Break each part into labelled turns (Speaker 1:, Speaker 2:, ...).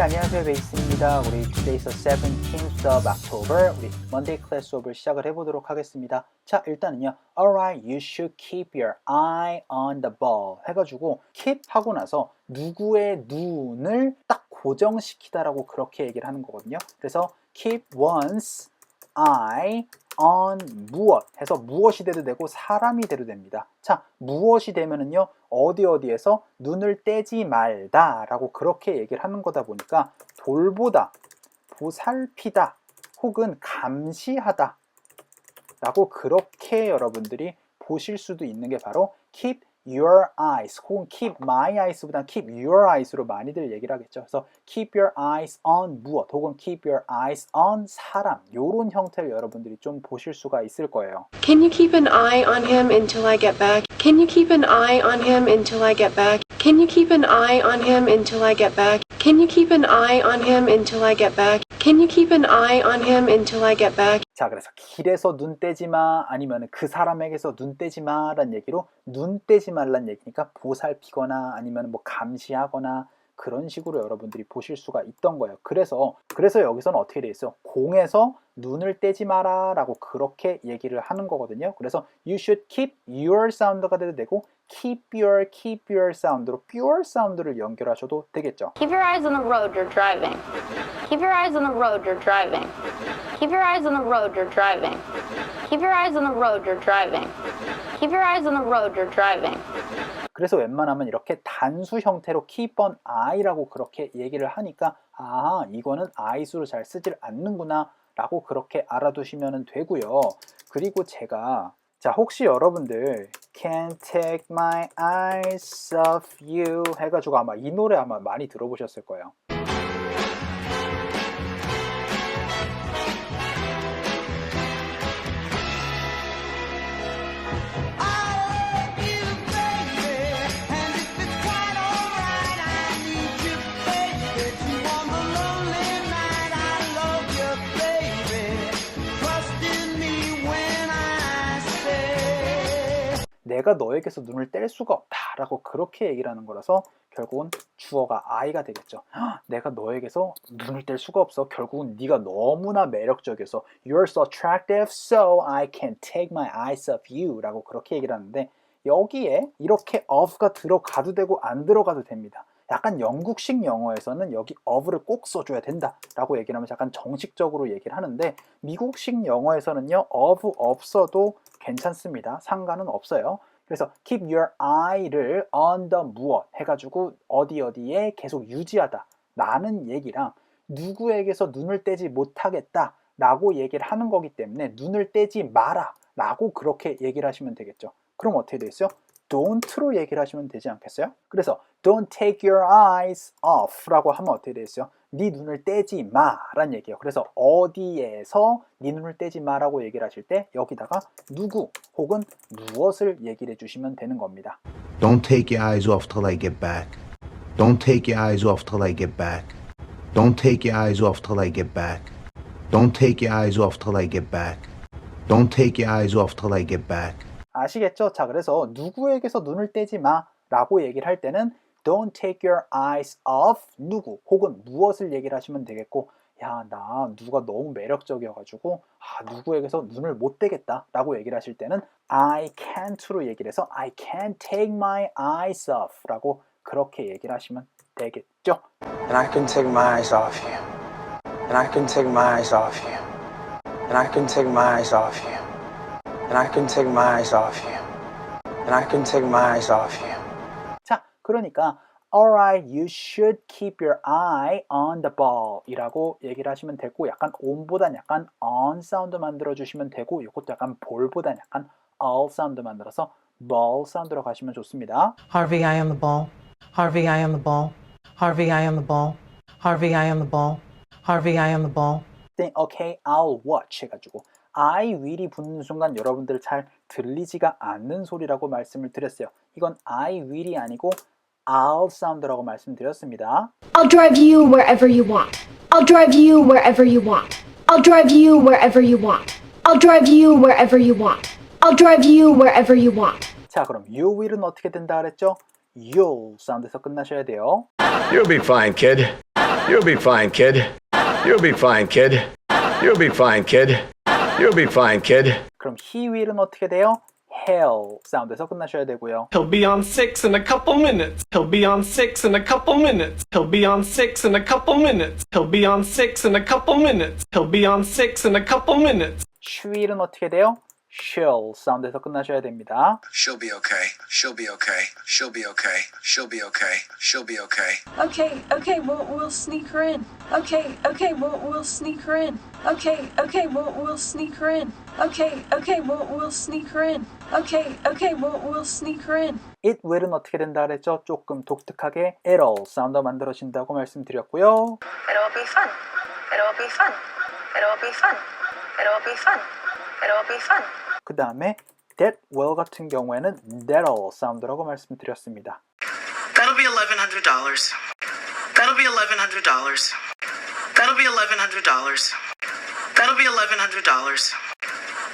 Speaker 1: 네, 안녕하세요. 베이스입니다. 우리 today's the 17th of October. 우리 Monday class 수업을 시작을 해보도록 하겠습니다. 자, 일단은요. Alright, you should keep your eye on the ball. 해가지고 keep 하고 나서 누구의 눈을 딱 고정시키다라고 그렇게 얘기를 하는 거거든요. 그래서 keep one's eye on 무엇 해서 무엇이 돼도 되고 사람이 돼도 됩니다. 자, 무엇이 되면은요. 어디 어디에서 눈을 떼지 말다라고 그렇게 얘기를 하는 거다 보니까 돌보다, 보살피다 혹은 감시하다 라고 그렇게 여러분들이 보실 수도 있는 게 바로 keep your eyes 혹은 keep my eyes보다 keep your eyes로 많이들 얘기를 하겠죠. 그래서 keep your eyes on 무엇 혹은 keep your eyes on 사람 요런 형태를 여러분들이 좀 보실 수가 있을 거예요.
Speaker 2: Can you keep an eye on him until I get back? Can you keep an eye on him until I get back? Can you keep an eye on him until I get back? Can you keep an eye on him until I get back? Can you keep an eye on him until I get back?
Speaker 1: 자, 그래서 길에서 눈 떼지 마 아니면 그 사람에게서 눈 떼지 마라는 얘기로 눈 떼지 말란 얘기니까 보살피거나 아니면 뭐 감시하거나 그런 식으로 여러분들이 보실 수가 있던 거예요. 그래서 그래서 여기서는 어떻게 돼 있어요? 공에서 눈을 떼지 마라 라고 그렇게 얘기를 하는 거거든요. 그래서 you should keep your sound가 돼도 되고 keep your keep your sound로 pure sound를 연결하셔도 되겠죠.
Speaker 3: Keep your eyes on the road you're driving. Keep your eyes on the road you're driving. Keep your eyes on the road you're driving. Keep your eyes on the road you're driving. Keep your eyes on the road you're driving.
Speaker 1: 그래서 웬만하면 이렇게 단수 형태로 keep eye라고 그렇게 얘기를 하니까 아 이거는 eye수로 잘 쓰질 않는구나 라고 그렇게 알아두시면 되고요 그리고 제가 자 혹시 여러분들 Can't take my eyes off you 해가지고 아마 이 노래 아마 많이 들어보셨을 거예요 내가 너에게서 눈을 뗄 수가 없다라고 그렇게 얘기를 하는 거라서 결국은 주어가 I가 되겠죠. "헉, 내가 너에게서 눈을 뗄 수가 없어. 결국은 네가 너무나 매력적이어서 You're so attractive, so I can't take my eyes off you 라고 그렇게 얘기를 하는데 여기에 이렇게 of가 들어가도 되고 안 들어가도 됩니다. 약간 영국식 영어에서는 여기 of를 꼭 써줘야 된다라고 얘기를 하면서 약간 정식적으로 얘기를 하는데 미국식 영어에서는요 of 없어도 괜찮습니다. 상관은 없어요. 그래서 keep your eye를 on the 무엇 해가지고 어디 어디에 계속 유지하다 라는 얘기랑 누구에게서 눈을 떼지 못하겠다 라고 얘기를 하는 거기 때문에 눈을 떼지 마라 라고 그렇게 얘기를 하시면 되겠죠. 그럼 어떻게 돼 있어요? don't로 얘기를 하시면 되지 않겠어요? 그래서 don't take your eyes off 라고 하면 어떻게 돼 있어요? 네 눈을 떼지 마라는 얘기예요. 그래서 어디에서 네 눈을 떼지 마라고 얘기를 하실 때 여기다가 누구 혹은 무엇을 얘기를 해주시면 되는 겁니다.
Speaker 4: Don't take your eyes off till I get back. Don't take your eyes off till I get back. Don't take your eyes off till I get back. Don't take your eyes off till I get back. Don't take your eyes off till I get back.
Speaker 1: 아시겠죠? 자, 그래서 누구에게서 눈을 떼지 마 라고 얘기를 할 때는 don't take your eyes off 누구 혹은 무엇을 얘기를 하시면 되겠고 야, 나 누가 너무 매력적이어가지고 아, 누구에게서 눈을 못 떼겠다 라고 얘기를 하실 때는 I can't로 얘기를 해서 I can't take my eyes off 라고 그렇게 얘기를 하시면 되겠죠?
Speaker 5: And I can take my eyes off you. And I can take my eyes off you. And I can take my eyes off you. And I can take my eyes off you. And I can take my eyes off you.
Speaker 1: 자, 그러니까 Alright, you should keep your eye on the ball 이라고 얘기를 하시면 되고 약간 on보단 약간 on 사운드 만들어 주시면 되고 이것도 약간 볼보단 약간 all 사운드 만들어서 ball 사운드로 가시면 좋습니다.
Speaker 6: Harvey, I am the ball. Harvey, I am the ball. Harvey, I am the ball. Harvey, I am the ball. Harvey, I am the ball.
Speaker 1: then okay, I'll watch 해가지고 I will이 붙는 순간 여러분들 잘 들리지가 않는 소리라고 말씀을 드렸어요. 이건 I will이 아니고 I'll 사운드라고 말씀드렸습니다.
Speaker 7: I'll drive you wherever you want. I'll drive you wherever you want. I'll drive you wherever you want. I'll drive you wherever you want. I'll drive you wherever you want.
Speaker 1: 자, 그럼 you will은 어떻게 된다 그랬죠? you'll 사운드에서 끝나셔야 돼요.
Speaker 8: You'll be fine, kid.
Speaker 9: You'll be fine, kid. You'll be fine, kid. You'll be fine, kid. You'll be fine, kid.
Speaker 1: 그럼 he will은 어떻게 돼요? hell 사운드에서 끝나셔야 되고요.
Speaker 10: He'll be on six in a couple minutes. He'll be on six in a couple minutes. He'll be on six in a couple minutes. He'll be on six in a couple minutes. He'll be on six in a couple minutes.
Speaker 1: she will은 어떻게 돼요? she'll 사운드에서 끝나셔야 됩니다.
Speaker 11: She'll be okay. She'll be okay. She'll be okay. She'll be okay. She'll be okay.
Speaker 12: Okay, okay, we'll, we'll sneak her in. Okay, okay, we'll, we'll sneak her in. Okay, okay, we'll, we'll sneak her in. Okay, okay, we'll, we'll sneak her in. Okay, okay, we'll, we'll sneak her in.
Speaker 1: it will은 어떻게 된다 그랬죠? 조금 독특하게 it'll 사운드 만들어진다고 말씀드렸고요.
Speaker 3: It'll be fun. It'll be fun. It'll be fun. It'll be fun. It'll be fun.
Speaker 1: 그 다음에 that will 같은 경우에는 that'll 사운드라고 말씀드렸습니다.
Speaker 13: That'll be $1,100. That'll be $1,100. That'll be $1,100. That'll be $1,100.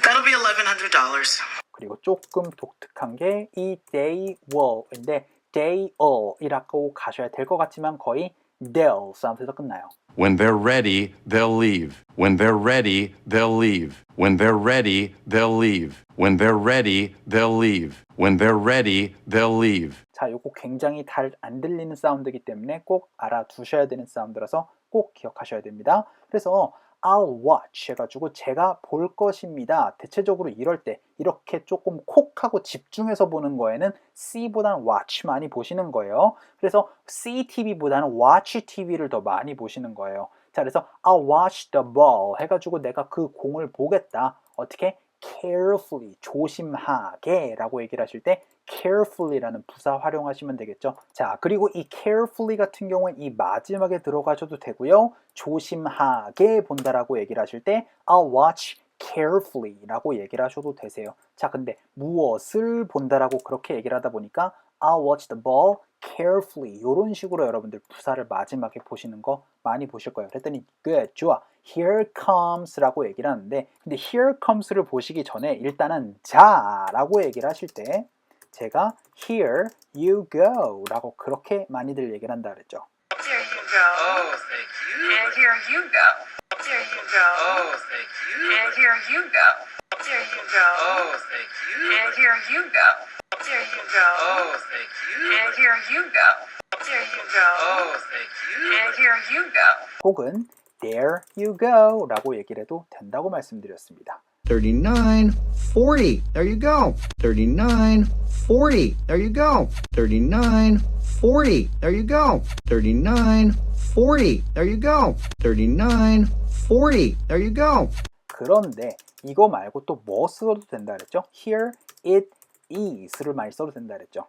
Speaker 13: That'll be $1,100.
Speaker 1: 그리고 조금 독특한 게 이 they will인데 they'll이라고 가셔야 될 것 같지만 거의 they'll 사운드에서 끝나요.
Speaker 9: When they're ready, they'll leave. When they're ready, they'll leave. When they're ready, they'll leave. When they're ready, they'll leave. When they're ready, they'll leave.
Speaker 1: 자, 요거 굉장히 잘 안 들리는 사운드이기 때문에 꼭 알아두셔야 되는 사운드라서 꼭 기억하셔야 됩니다. 그래서 I'll watch 해가지고 제가 볼 것입니다. 대체적으로 이럴 때 이렇게 조금 콕 하고 집중해서 보는 거에는 C보다는 watch 많이 보시는 거예요. 그래서 see TV보다는 watch TV를 더 많이 보시는 거예요. 자, 그래서 I'll watch the ball 해가지고 내가 그 공을 보겠다. 어떻게? Carefully, 조심하게 라고 얘기를 하실 때 carefully라는 부사 활용하시면 되겠죠. 자, 그리고 이 carefully 같은 경우는 이 마지막에 들어가셔도 되고요. 조심하게 본다라고 얘기를 하실 때 I'll watch carefully 라고 얘기를 하셔도 되세요. 자, 근데 무엇을 본다라고 그렇게 얘기를 하다 보니까 I'll watch the ball carefully 이런 식으로 여러분들 부사를 마지막에 보시는 거 많이 보실 거예요. 그랬더니 good, 좋아. Here comes라고 얘기를 하는데 근데 here comes를 보시기 전에 일단은 자라고 얘기를 하실 때 제가 here you go 라고 그렇게 많이들 얘기를 한다 그랬죠.
Speaker 3: There you go.
Speaker 11: Oh, thank you.
Speaker 3: And here you go. There you go.
Speaker 11: Oh, thank you.
Speaker 3: And here you go. There you go.
Speaker 11: Oh, thank you.
Speaker 3: And here you go. There you go.
Speaker 11: Oh, thank you.
Speaker 3: And here you go. There you go.
Speaker 11: Oh, thank you.
Speaker 3: And here you go.
Speaker 1: 혹은 there you go 라고 얘기를 해도 된다고 말씀드렸습니다.
Speaker 4: 39, 40. There you go. 39, 40. There you go. 39, 40. There you go. 39, 40. There you go. 39, 40. There you go.
Speaker 1: 그런데 이거 말고 또 뭐 써도 된다 그랬죠? Here it is를 많이 써도 된다 그랬죠?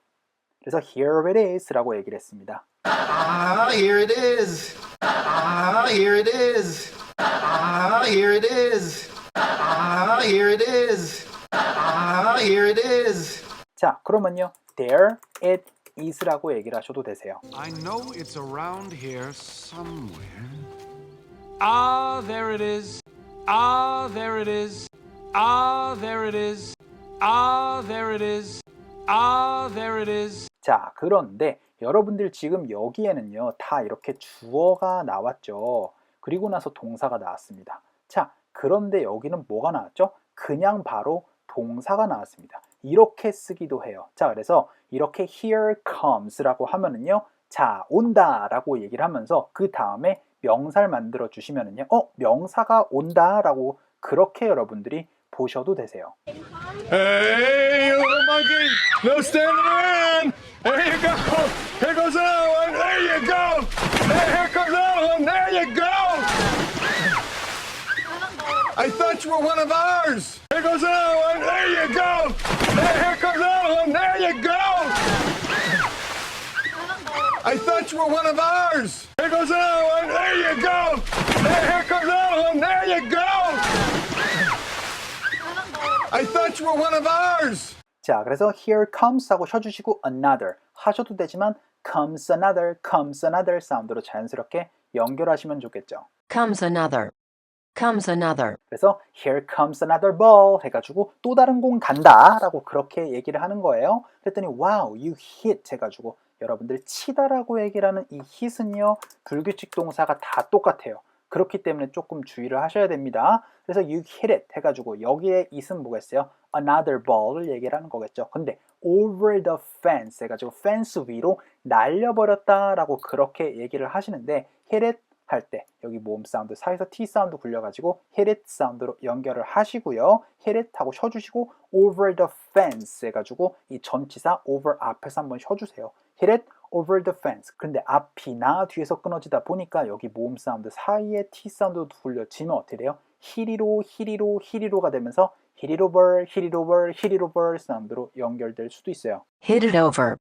Speaker 1: 그래서 here it is라고 얘기를 했습니다.
Speaker 14: Ah, here it is. Ah, here it is. Ah, here it is. Ah, here it is. Ah, here it is.
Speaker 1: 자, 그러면요. there it is라고 얘기를 하셔도 되세요.
Speaker 15: I know it's around here somewhere.
Speaker 10: Ah, there it is. Ah, there it is. Ah, there it is. Ah, there it is. Ah, there it is.
Speaker 1: 자, 그런데 여러분들 지금 여기에는요. 다 이렇게 주어가 나왔죠. 그리고 나서 동사가 나왔습니다. 자, 그런데 여기는 뭐가 나왔죠? 그냥 바로 동사가 나왔습니다. 이렇게 쓰기도 해요. 자, 그래서 이렇게 here comes라고 하면은요. 자, 온다라고 얘기를 하면서 그 다음에 명사를 만들어 주시면은요. 어, 명사가 온다라고 그렇게 여러분들이 보셔도 되세요.
Speaker 9: Hey, you little monkey! No standing around! There you go! Here goes another one! There you go! Hey, here comes another one! There you go! I thought you were one of ours! Here goes another one! There you go! Hey, here comes another one! There you go! I thought you were one of ours! Here goes another one! There you go! Hey, here comes another one! There you go! I thought you were one of ours!
Speaker 1: 자, 그래서 here comes 하고 쉬어주시고 another 하셔도 되지만 comes another, comes another 사운드로 자연스럽게 연결하시면 좋겠죠.
Speaker 6: Comes another. Comes another.
Speaker 1: 그래서 here comes another ball 해가지고 또 다른 공 간다 라고 그렇게 얘기를 하는 거예요. 그랬더니 wow, you hit 해가지고 여러분들 치다라고 얘기를 하는 이 hit은요 불규칙 동사가 다 똑같아요. 그렇기 때문에 조금 주의를 하셔야 됩니다. 그래서 you hit it 해가지고 여기에 it은 뭐겠어요? another ball을 얘기를 하는 거겠죠. 근데 over the fence 해가지고 fence 위로 날려버렸다라고 그렇게 얘기를 하시는데 hit it 할 때 여기 모음 사운드 사이에서 T 사운드 굴려가지고 hit it 사운드로 연결을 하시고요. hit it 하고 쉬어주시고 over the fence 해가지고 이 전치사 over 앞에서 한번 쉬어주세요. hit it over the fence. 근데 앞이나 뒤에서 끊어지다 보니까 여기 모음 사운드 사이에 T 사운드도 굴려지면 어떻게 돼요? 히리로 히리로 히리로가 되면서 hit it over, hit it over, hit it over 사운드로 연결될 수도 있어요.
Speaker 16: Hit it over.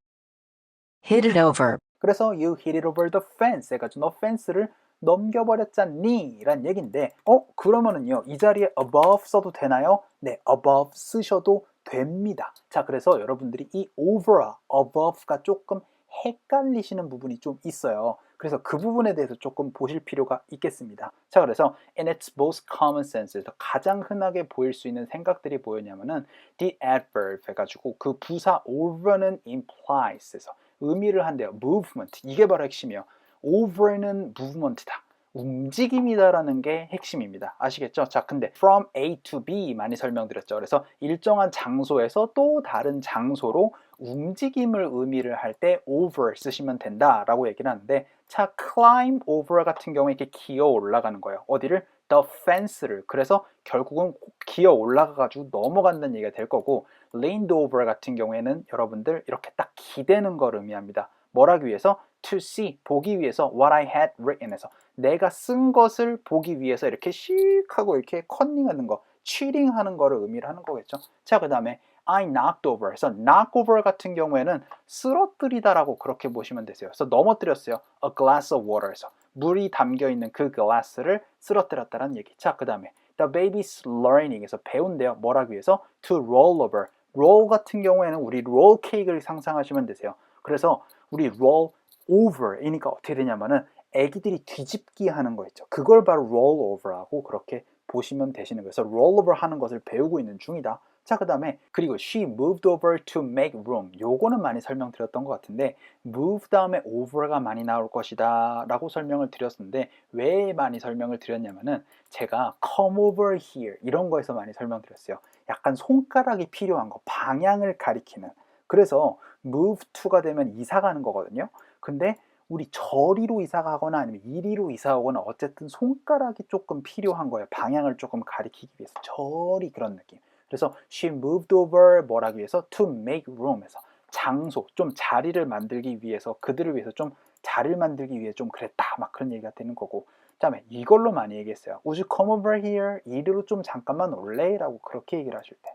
Speaker 16: Hit it over.
Speaker 1: 그래서 you hit it over the fence 해가지고 너 fence를 넘겨버렸잖니 란 얘기인데 어? 그러면은요 이 자리에 above 써도 되나요? 네 above 쓰셔도 됩니다 자 그래서 여러분들이 이 over와 above가 조금 헷갈리시는 부분이 좀 있어요. 그래서 그 부분에 대해서 조금 보실 필요가 있겠습니다. 자 그래서 in its most common sense에서 가장 흔하게 보일 수 있는 생각들이 뭐였냐면은 the adverb 해가지고 그 부사 over는 implies에서 의미를 한대요. movement. 이게 바로 핵심이에요. over는 movement다. 움직임이다라는 게 핵심입니다. 아시겠죠? 자, 근데 from A to B 많이 설명드렸죠. 그래서 일정한 장소에서 또 다른 장소로 움직임을 의미를 할 때 over 쓰시면 된다라고 얘기를 하는데 자, climb over 같은 경우에 이렇게 기어 올라가는 거예요. 어디를? the fence를. 그래서 결국은 기어 올라가 가지고 넘어간다는 얘기가 될 거고 leaned over 같은 경우에는 여러분들 이렇게 딱 기대는 걸 의미합니다. 뭘 하기 위해서? To see, 보기 위해서 what I had written에서 내가 쓴 것을 보기 위해서 이렇게 씩 하고 이렇게 컨닝하는 거, cheating하는 거를 의미를 하는 거겠죠. 자, 그 다음에 I knocked over. 그래서 knock over 같은 경우에는 쓰러뜨리다 라고 그렇게 보시면 되세요. 그래서 넘어뜨렸어요. a glass of water에서 물이 담겨 있는 그 glass를 쓰러뜨렸다는 얘기. 자, 그 다음에 the baby's learning에서 배운대요. 뭘 하기 위해서? to roll over. roll 같은 경우에는 우리 롤 케이크를 상상하시면 되세요. 그래서 우리 roll over이니까 어떻게 되냐면은 애기들이 뒤집기 하는 거 있죠. 그걸 바로 roll over하고 그렇게 보시면 되시는 거예요. 그래서 roll over 하는 것을 배우고 있는 중이다. 자, 그 다음에 그리고 she moved over to make room. 요거는 많이 설명드렸던 것 같은데 move 다음에 over가 많이 나올 것이다 라고 설명을 드렸는데 왜 많이 설명을 드렸냐면은 제가 come over here 이런 거에서 많이 설명드렸어요. 약간 손가락이 필요한 거, 방향을 가리키는. 그래서 move to가 되면 이사 가는 거거든요. 근데 우리 저리로 이사 가거나 아니면 이리로 이사 오거나 어쨌든 손가락이 조금 필요한 거예요. 방향을 조금 가리키기 위해서. 저리 그런 느낌. 그래서 she moved over 뭘 하기 위해서 to make room에서 장소, 좀 자리를 만들기 위해서 그들을 위해서 좀 자리를 만들기 위해 좀 그랬다. 막 그런 얘기가 되는 거고. 그다음에 이걸로 많이 얘기했어요. Would you come over here? 이리로 좀 잠깐만 올래? 라고 그렇게 얘기를 하실 때.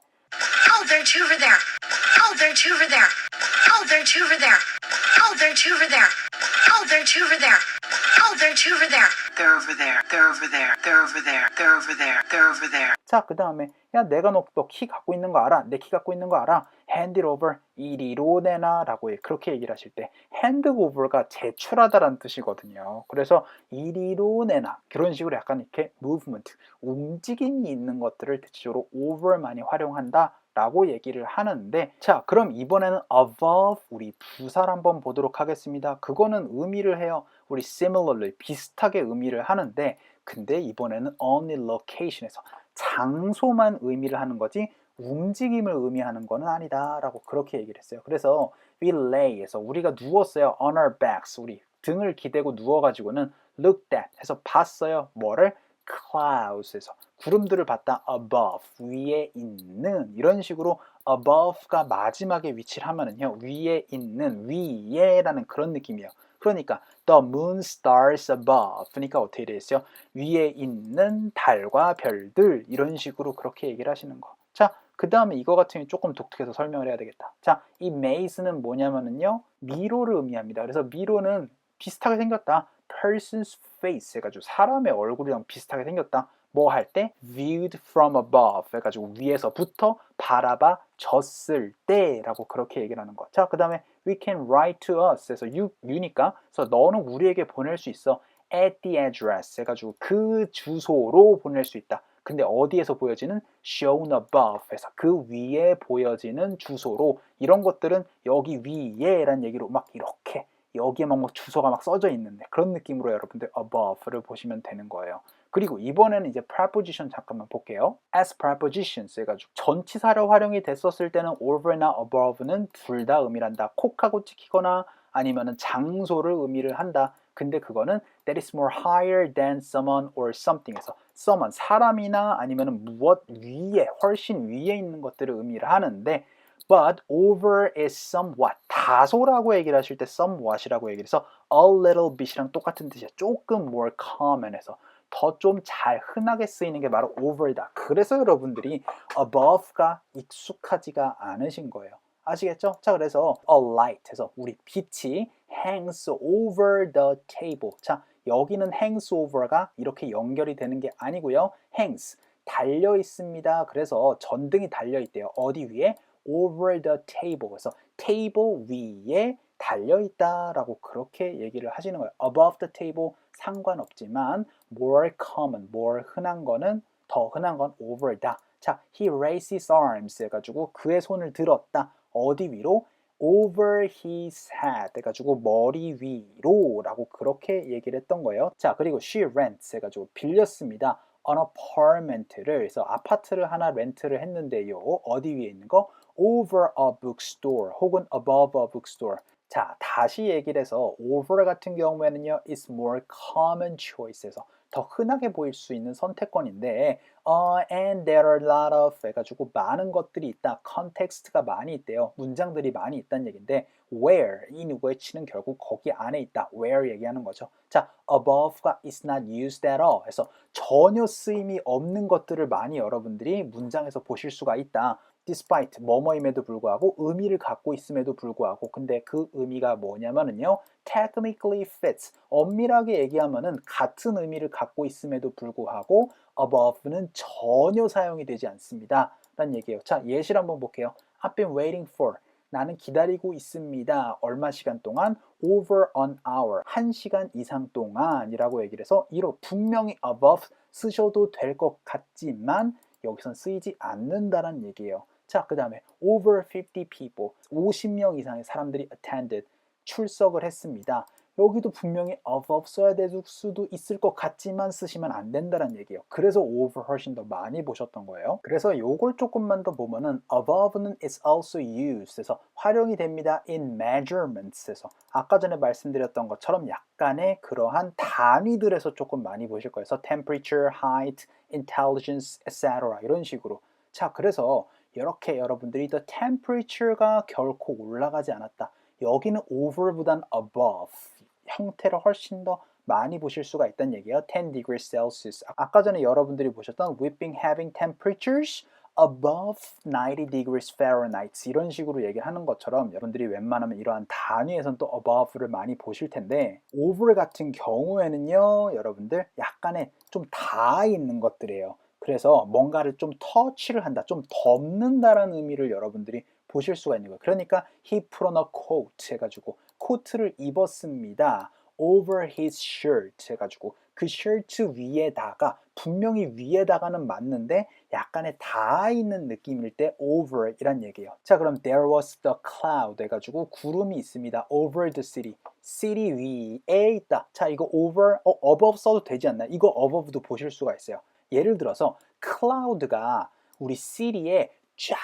Speaker 17: Oh, they're two over there. Oh, they're two over there. Oh, they're two over there. Oh, they're two over there. Oh, they're two over there. Oh, they're two over there.
Speaker 5: They're over there. They're over there. They're over there. They're over there. They're over there.
Speaker 1: 자, 그 다음에 야 내가 너 키 갖고 있는 거 알아? 내 키 갖고 있는 거 알아? hand it over 이리로 내놔 라고 그렇게 얘기를 하실 때 hand over가 제출하다라는 뜻이거든요. 그래서 이리로 내놔 그런 식으로 약간 이렇게 movement 움직임이 있는 것들을 대체적으로 over 많이 활용한다 라고 얘기를 하는데 자 그럼 이번에는 above 우리 부사를 한번 보도록 하겠습니다. 그거는 의미를 해요. 우리 similarly 비슷하게 의미를 하는데 근데 이번에는 only location에서 장소만 의미를 하는 거지 움직임을 의미하는 거는 아니다 라고 그렇게 얘기를 했어요 그래서 we lay에서 우리가 누웠어요 on our backs 우리 등을 기대고 누워가지고는 looked at 해서 봤어요 뭐를 clouds에서 구름들을 봤다 above 위에 있는 이런 식으로 above가 마지막에 위치를 하면은요 위에 있는 위에라는 그런 느낌이에요 그러니까 the moon stars above 그러니까 어떻게 되어 위에 있는 달과 별들 이런 식으로 그렇게 얘기를 하시는 거. 자, 그 다음에 이거 같은 경우 조금 독특해서 설명을 해야 되겠다. 자, 이 maze는 뭐냐면은요 미로를 의미합니다. 그래서 미로는 비슷하게 생겼다. Person's face 해가지고 사람의 얼굴이랑 비슷하게 생겼다. 뭐 할 때? viewed from above 해가지고 위에서부터 바라봐 졌을 때라고 그렇게 얘기를 하는 거. 자, 그 다음에 we can write to us 해서 you, you니까 그래서 너는 우리에게 보낼 수 있어 at the address 해가지고 그 주소로 보낼 수 있다. 근데 어디에서 보여지는 shown above에서 그 위에 보여지는 주소로 이런 것들은 여기 위에란 얘기로 막 이렇게 여기에 막, 막 주소가 막 써져 있는데 그런 느낌으로 여러분들 above를 보시면 되는 거예요. 그리고 이번에는 이제 preposition 잠깐만 볼게요. as prepositions 해가지고 전치사로 활용이 됐었을 때는 over나 above는 둘 다 의미란다. 콕하고 찍히거나 아니면은 장소를 의미를 한다. 근데 그거는 that is more higher than someone or something에서 someone 사람이나 아니면은 무엇 위에 훨씬 위에 있는 것들을 의미를 하는데 but over is somewhat 다소라고 얘기를 하실 때 somewhat이라고 얘기를 해서 a little bit이랑 똑같은 뜻이야. 조금 more common해서 더 좀 잘 흔하게 쓰이는 게 바로 over다. 그래서 여러분들이 above가 익숙하지가 않으신 거예요. 아시겠죠? 자, 그래서 a light 해서 우리 빛이 hangs over the table. 자, 여기는 hangs over가 이렇게 연결이 되는 게 아니고요. hangs 달려 있습니다. 그래서 전등이 달려 있대요. 어디 위에? Over the table. 그래서 table 위에 달려 있다라고 그렇게 얘기를 하시는 거예요. above the table 상관없지만 more common, more 흔한 거는 더 흔한 건 over다. 자, he raised his arms 해가지고 그의 손을 들었다. 어디 위로? over his head 해가지고 머리 위로 라고 그렇게 얘기를 했던 거예요. 자, 그리고 she rents 해가지고 빌렸습니다. an apartment를 그래서 아파트를 하나 렌트를 했는데요. 어디 위에 있는 거? Over a bookstore 혹은 above a bookstore. 자, 다시 얘기를 해서 over 같은 경우에는요, is more common choice에서 더 흔하게 보일 수 있는 선택권인데, 어, and there are a lot of 해가지고 많은 것들이 있다. context가 많이 있대요. 문장들이 많이 있다는 얘기인데, where 이 누구의 치는 결국 거기 안에 있다. where 얘기하는 거죠. 자, above가 is not used at all. 해서 전혀 쓰임이 없는 것들을 많이 여러분들이 문장에서 보실 수가 있다. Despite 뭐뭐임에도 불구하고 의미를 갖고 있음에도 불구하고. 근데 그 의미가 뭐냐면은요 technically fits. 엄밀하게 얘기하면은 같은 의미를 갖고 있음에도 불구하고 above는 전혀 사용이 되지 않습니다. 라는 얘기예요. 자 예시를 한번 볼게요. I've been waiting for. 나는 기다리고 있습니다. 얼마 시간 동안? Over an hour. 한 시간 이상 동안이라고 얘기를 해서 이로 분명히 above 쓰셔도 될 것 같지만 여기선 쓰이지 않는다는 얘기예요 자, 그 다음에 over 50 people, 50명 이상의 사람들이 attended, 출석을 했습니다. 여기도 분명히 above 써야 될 수도 있을 것 같지만 쓰시면 안 된다는 얘기예요. 그래서 over 훨씬 더 많이 보셨던 거예요. 그래서 요걸 조금만 더 보면은 above는 is also used 해서 활용이 됩니다. in measurements에서 아까 전에 말씀드렸던 것처럼 약간의 그러한 단위들에서 조금 많이 보실 거예요. 그래서 temperature, height, intelligence, etc. 이런 식으로. 자, 그래서 이렇게 여러분들이 the temperature가 결코 올라가지 않았다. 여기는 over보단 above 형태를 훨씬 더 많이 보실 수가 있다는 얘기예요. 10 degrees Celsius. 아까 전에 여러분들이 보셨던 we've been having temperatures above 90 degrees Fahrenheit 이런 식으로 얘기하는 것처럼 여러분들이 웬만하면 이러한 단위에선 또 above를 많이 보실 텐데 over 같은 경우에는요 여러분들 약간의 좀 닿아 있는 것들이에요. 그래서 뭔가를 좀 터치를 한다, 좀 덮는다라는 의미를 여러분들이 보실 수가 있는 거예요. 그러니까 he put on a coat 해가지고 코트를 입었습니다. over his shirt 해가지고 그 셔츠 위에다가 분명히 위에다가는 맞는데 약간의 닿아 있는 느낌일 때 over 이란 얘기예요. 자 그럼 there was the cloud 해가지고 구름이 있습니다. over the city. city 위에 있다. 자 이거 over, 어, above 써도 되지 않나? 이거 above도 보실 수가 있어요. 예를 들어서 cloud가 우리 city에 쫙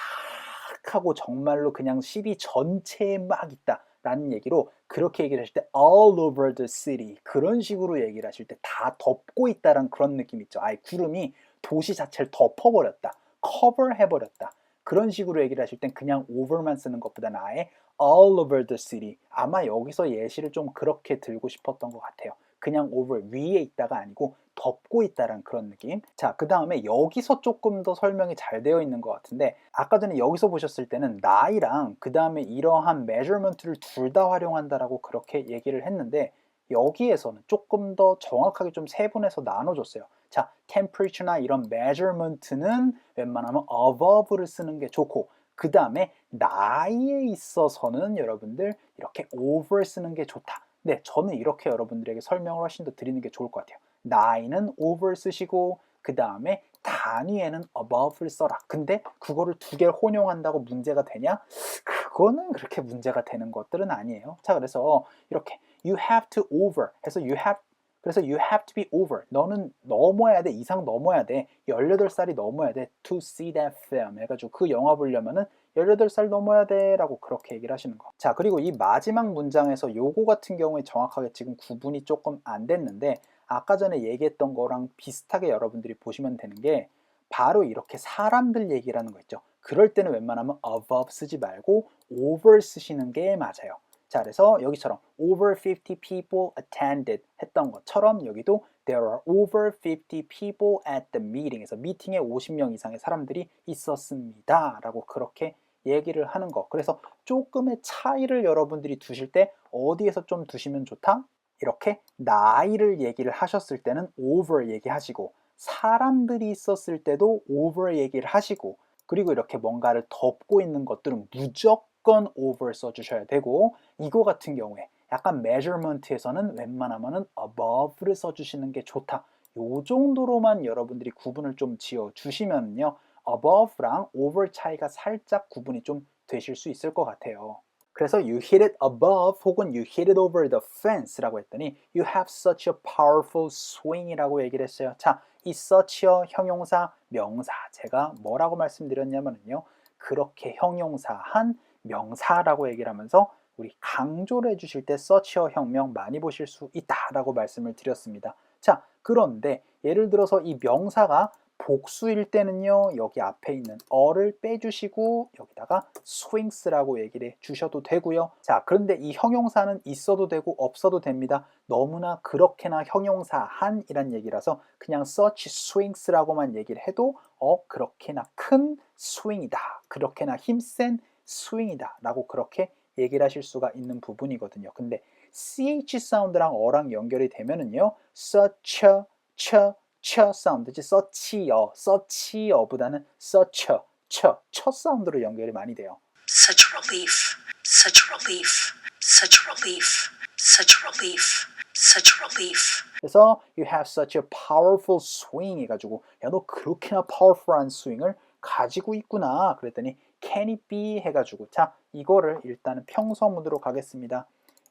Speaker 1: 하고 정말로 그냥 city 전체에 막 있다. 라는 얘기로 그렇게 얘기를 하실 때 all over the city 그런 식으로 얘기를 하실 때 다 덮고 있다는 그런 느낌 있죠. 아예 구름이 도시 자체를 덮어버렸다. cover 해버렸다. 그런 식으로 얘기를 하실 땐 그냥 over만 쓰는 것보다는 아예 all over the city 아마 여기서 예시를 좀 그렇게 들고 싶었던 것 같아요. 그냥 over 위에 있다가 아니고 덮고 있다는 그런 느낌. 자, 그 다음에 여기서 조금 더 설명이 잘 되어 있는 것 같은데 아까 전에 여기서 보셨을 때는 나이랑 그 다음에 이러한 measurement를 둘 다 활용한다라고 그렇게 얘기를 했는데 여기에서는 조금 더 정확하게 좀 세분해서 나눠줬어요. 자, temperature나 이런 measurement는 웬만하면 above를 쓰는 게 좋고 그 다음에 나이에 있어서는 여러분들 이렇게 over 쓰는 게 좋다. 네, 저는 이렇게 여러분들에게 설명을 훨씬 더 드리는 게 좋을 것 같아요. 나이는 over 쓰시고 그 다음에 단위에는 above를 써라. 근데 그거를 두 개를 혼용한다고 문제가 되냐? 그거는 그렇게 문제가 되는 것들은 아니에요. 자, 그래서 이렇게 you have to over 해서 you have 그래서 you have to be over. 너는 넘어야 돼. 이상 넘어야 돼. 18살이 넘어야 돼. to see that film. 해가지고 그 영화 보려면은 18살 넘어야 돼. 라고 그렇게 얘기를 하시는 거. 자, 그리고 이 마지막 문장에서 요거 같은 경우에 정확하게 지금 구분이 조금 안 됐는데 아까 전에 얘기했던 거랑 비슷하게 여러분들이 보시면 되는 게 바로 이렇게 사람들 얘기를 하는 거 있죠. 그럴 때는 웬만하면 above 쓰지 말고 over 쓰시는 게 맞아요. 자, 그래서 여기처럼 over 50 people attended 했던 것처럼 여기도 there are over 50 people at the meeting에서 미팅에 50명 이상의 사람들이 있었습니다. 라고 그렇게 얘기를 하는 거. 그래서 조금의 차이를 여러분들이 두실 때 어디에서 좀 두시면 좋다? 이렇게 나이를 얘기를 하셨을 때는 over 얘기하시고 사람들이 있었을 때도 over 얘기를 하시고 그리고 이렇게 뭔가를 덮고 있는 것들은 무조건 over 써주셔야 되고 이거 같은 경우에 약간 measurement에서는 웬만하면은 above를 써주시는 게 좋다. 요 정도로만 여러분들이 구분을 좀 지어 주시면요. above랑 over 차이가 살짝 구분이 좀 되실 수 있을 것 같아요. 그래서 you hit it above 혹은 you hit it over the fence라고 했더니 you have such a powerful swing이라고 얘기를 했어요. 자, 이 such여 형용사 명사 제가 뭐라고 말씀드렸냐면요. 그렇게 형용사한 명사라고 얘기를 하면서 우리 강조를 해주실 때 such여 형명 많이 보실 수 있다라고 말씀을 드렸습니다. 자, 그런데 예를 들어서 이 명사가 복수일 때는요 여기 앞에 있는 어를 빼주시고 여기다가 swings라고 얘기를 해 주셔도 되고요. 자 그런데 이 형용사는 있어도 되고 없어도 됩니다. 너무나 그렇게나 형용사 한이란 얘기라서 그냥 such swings라고만 얘기를 해도 어 그렇게나 큰 swing이다. 그렇게나 힘센 swing이다 라고 그렇게 얘기를 하실 수가 있는 부분이거든요 근데 ch 사운드랑 어랑 연결이 되면은요 such ch, 처 사운드지 서치어 서치어보다는 서처 처, 첫 사운드로 연결이 많이 돼요.
Speaker 17: Such relief. Such relief. Such relief. Such relief. Such relief.
Speaker 1: 그래서 you have such a powerful swing 해가지고 야 너 그렇게나 powerful한 스윙을 가지고 있구나 그랬더니 can it be 해가지고 자 이거를 일단은 평서문으로 가겠습니다.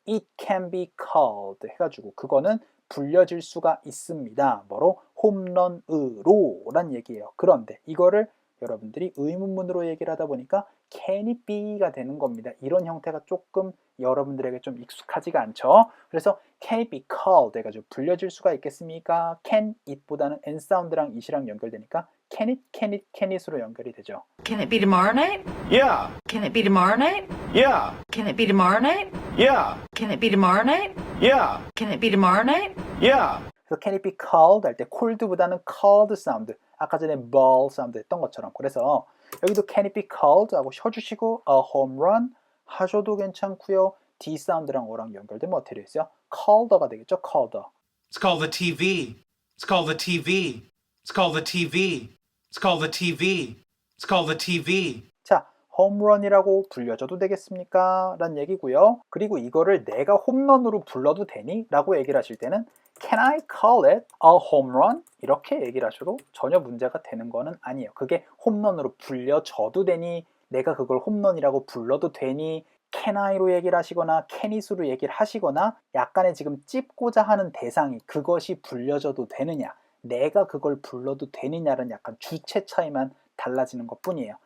Speaker 1: It can be called 해가지고 그거는 불려질 수가 있습니다. 뭐로? 홈런으로 란 얘기예요. 그런데 이거를 여러분들이 의문문으로 얘기를 하다 보니까 can it be가 되는 겁니다. 이런 형태가 조금 여러분들에게 좀 익숙하지가 않죠. 그래서 can it be called 해가지고 불려질 수가 있겠습니까? can it보다는 n 사운드랑 it이랑 연결되니까 can it, can it, can it으로 연결이 되죠.
Speaker 6: Can it be tomorrow night?
Speaker 18: Yeah,
Speaker 6: Can it be tomorrow night?
Speaker 18: yeah,
Speaker 6: Can it be tomorrow night?
Speaker 18: yeah,
Speaker 6: Can it be tomorrow night?
Speaker 18: yeah,
Speaker 6: Can it be tomorrow night?
Speaker 18: yeah.
Speaker 1: 그래서 can it be called 할 때 cold보다는 called 사운드 아까 전에 ball 사운드 했던 것처럼 그래서 여기도 can it be called 하고 쉬어주시고 a home run 하셔도 괜찮고요 D 사운드랑 O랑 연결되면 어떻게 되겠어요? caller가 되겠죠 caller
Speaker 12: It's called the TV. It's called the TV. It's called the TV. It's called the TV. It's called the TV.
Speaker 1: 자 홈런이라고 불려줘도 되겠습니까? 라는 얘기고요 그리고 이거를 내가 홈런으로 불러도 되니? 라고 얘기를 하실 때는 Can I call it a home run? 이렇게 얘기를 하셔도 전혀 문제가 되는 거는 아니에요. 그게 홈런으로 불려져도 되니, 내가 그걸 홈런이라고 불러도 되니, can I로 얘기를 하시거나 can it으로 얘기를 하시거나 약간의 지금 찝고자 하는 대상이 그것이 불려져도 되느냐, 내가 그걸 불러도 되느냐는 약간 주체 차이만 달라지는 것 뿐이에요.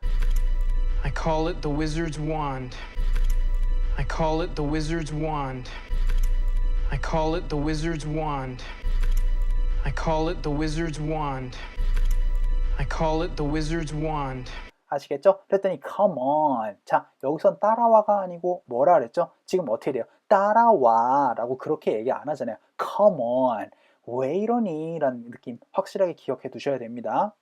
Speaker 12: I call it the wizard's wand. I call it the wizard's wand. I call it the wizard's wand. I call it the wizard's wand. I call it the wizard's wand.
Speaker 1: 아시겠죠? 그랬더니 come on. 자, 여기선 따라와가 아니고 뭐라 그랬죠? 지금 어떻게 돼요? 따라와 라고 그렇게 얘기 안 하잖아요. come on. 왜 이러니? 라는 느낌 확실하게 기억해 두셔야 됩니다.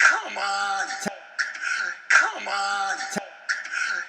Speaker 11: Come on. Come on.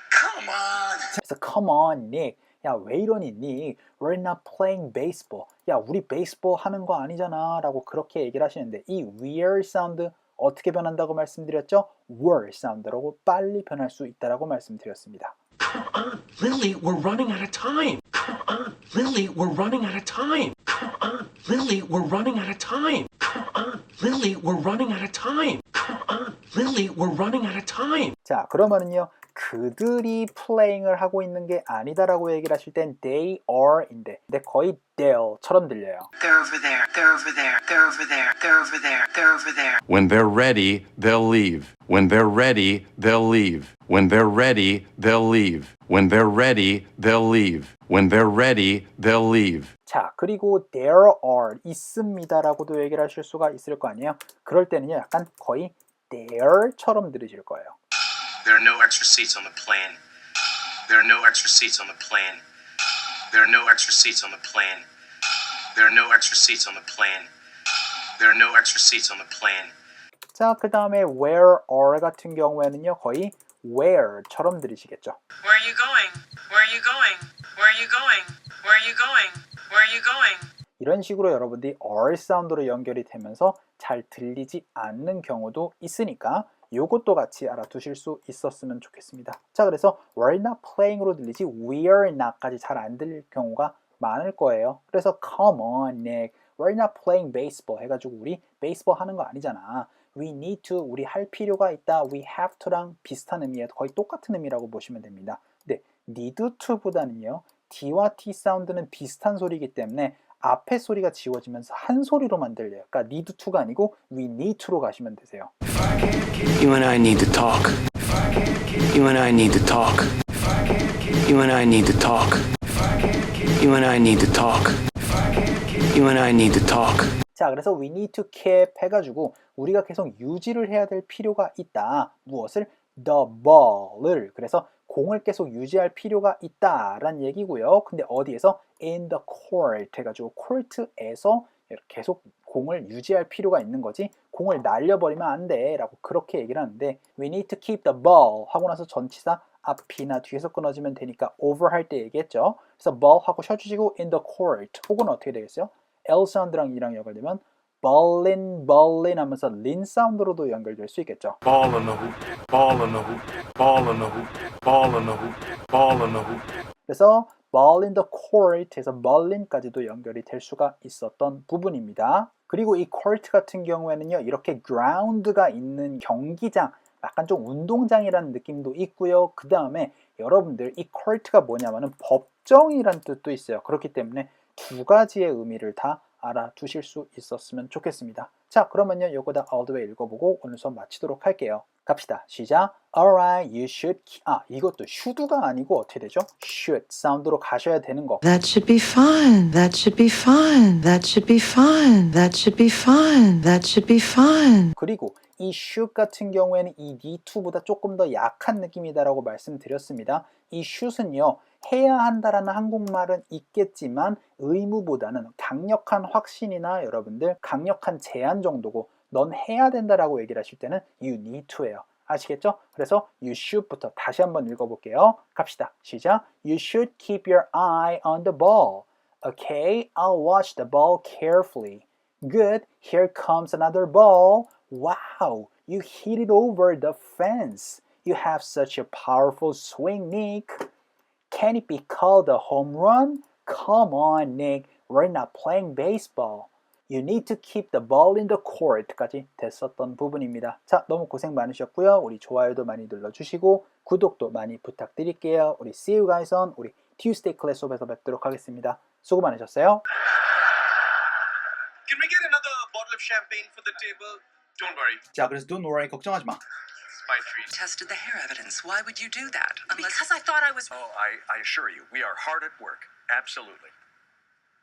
Speaker 11: Come on.
Speaker 1: 그래서 come on, Nick. 야 왜 이러니 니 We're not playing baseball 야 우리 베이스볼 하는 거 아니잖아 라고 그렇게 얘기를 하시는데 이 we're 사운드 어떻게 변한다고 말씀드렸죠? were 사운드라고 빨리 변할 수 있다라고 말씀드렸습니다
Speaker 14: Come on, Lily, we're running out of time. Come on, Lily, we're running out of time. Come on, Lily, we're running out of time. Come on, Lily, we're running out of time. Come on, Lily, we're running out of time.
Speaker 1: 자 그러면은요 그들이 playing을 하고 있는 게 아니다라고 얘기를 하실 땐 they are인데 근데 거의 they'll처럼 들려요
Speaker 11: They're over there. They're over there. They're over there. They're over there. They're over there.
Speaker 8: When they're ready, they'll leave. When they're ready, they'll leave. When they're ready, they'll leave. When they're ready, they'll leave. When they're ready, they'll leave.
Speaker 1: 자 그리고 there are 있습니다라고도 얘기를 하실 수가 있을 거 아니에요 그럴 때는요 약간 거의 there처럼 들으실 거예요
Speaker 19: There are no extra seats on the plane. There are no extra seats on the plane. There are no extra seats on the plane. There are no extra seats on the plane. There are no extra seats on the plane.
Speaker 1: 자 그 다음에 where are 같은 경우에는요 거의 where처럼 들으시겠죠
Speaker 13: Where are you going? Where are you going? Where are you going? Where are you going? Where are you going?
Speaker 1: 이런 식으로 여러분들이 R 사운드로 연결이 되면서 잘 들리지 않는 경우도 있으니까 요것도 같이 알아두실 수 있었으면 좋겠습니다. 자, 그래서 we're not playing으로 들리지 we're not까지 잘 안 들릴 경우가 많을 거예요. 그래서 come on, Nick, we're not playing baseball 해가지고 우리 베이스볼 하는 거 아니잖아. We need to, 우리 할 필요가 있다. We have to랑 비슷한 의미에 거의 똑같은 의미라고 보시면 됩니다. 근데 need to보다는요, D와 T 사운드는 비슷한 소리이기 때문에 앞에 소리가 지워지면서 한 소리로만 들려요. 그러니까 need to가 아니고 we need to로 가시면 되세요.
Speaker 20: You and I need to talk. You and I need to talk. You and I need to talk. You and I need to talk. You and I need to talk.
Speaker 1: 자, 그래서 we need to keep 해가지고 우리가 계속 유지를 해야 될 필요가 있다. 무엇을? the ball을. 그래서 공을 계속 유지할 필요가 있다라는 얘기고요. 근데 어디에서? in the court 해가지고 court에서 계속 공을 유지할 필요가 있는 거지 공을 날려버리면 안 돼 라고 그렇게 얘기를 하는데 we need to keep the ball 하고 나서 전치사 앞이나 뒤에서 끊어지면 되니까 over 할 때 얘기했죠 그래서 ball 하고 쉬어주시고 in the court 혹은 어떻게 되겠어요? L 사운드랑 E랑 연결되면 ballin, ballin 하면서 린 사운드로도 연결될 수 있겠죠
Speaker 9: Ball in the hoop, ball in the hoop, ball in the hoop, ball in the hoop, ball in the hoop.
Speaker 1: 그래서 ball in the court에서 ballin까지도 연결이 될 수가 있었던 부분입니다. 그리고 이 court 같은 경우에는요, 이렇게 ground가 있는 경기장, 약간 좀 운동장이라는 느낌도 있고요. 그 다음에 여러분들 이 court가 뭐냐면은 법정이란 뜻도 있어요. 그렇기 때문에 두 가지의 의미를 다 알아두실 수 있었으면 좋겠습니다. 자, 그러면요, 요거 다 all the way 읽어보고 오늘 수업 마치도록 할게요. 갑시다. 시작. Alright, you should. 아, 이것도 should가 아니고 어떻게 되죠? should 사운드로 가셔야 되는 거.
Speaker 6: That should be fun. That should be fun. That should be fun. That should be fun. That should be fun.
Speaker 1: 그리고 이 should 같은 경우에는 이 need to보다 조금 더 약한 느낌이다라고 말씀드렸습니다. 이 should은요 해야 한다라는 한국말은 있겠지만 의무보다는 강력한 확신이나 여러분들 강력한 제한 정도고 넌 해야 된다라고 얘기를 하실 때는 you need to예요. 아시겠죠? 그래서 you should부터 다시 한번 읽어볼게요. 갑시다. 시작. You should keep your eye on the ball. Okay, I'll watch the ball carefully. Good. Here comes another ball. Wow, you hit it over the fence. You have such a powerful swing, Nick. Can it be called a home run? Come on, Nick. We're not playing baseball. You need to keep the ball in the court까지 됐었던 부분입니다. 자, 너무 고생 많으셨고요. 우리 좋아요도 많이 눌러주시고 구독도 많이 부탁드릴게요. 우리 see you guys on 우리 Tuesday class 수업에서 뵙도록 하겠습니다. 수고 많으셨어요.
Speaker 21: Can we get another bottle of champagne for the table? Don't worry.
Speaker 1: 자, 그래서 don't worry 걱정하지 마.
Speaker 21: My treat.
Speaker 11: Tested the hair evidence. Why would you do that? Unless
Speaker 13: Because I thought I was.
Speaker 21: Oh, I, I assure you, we are hard at work. Absolutely.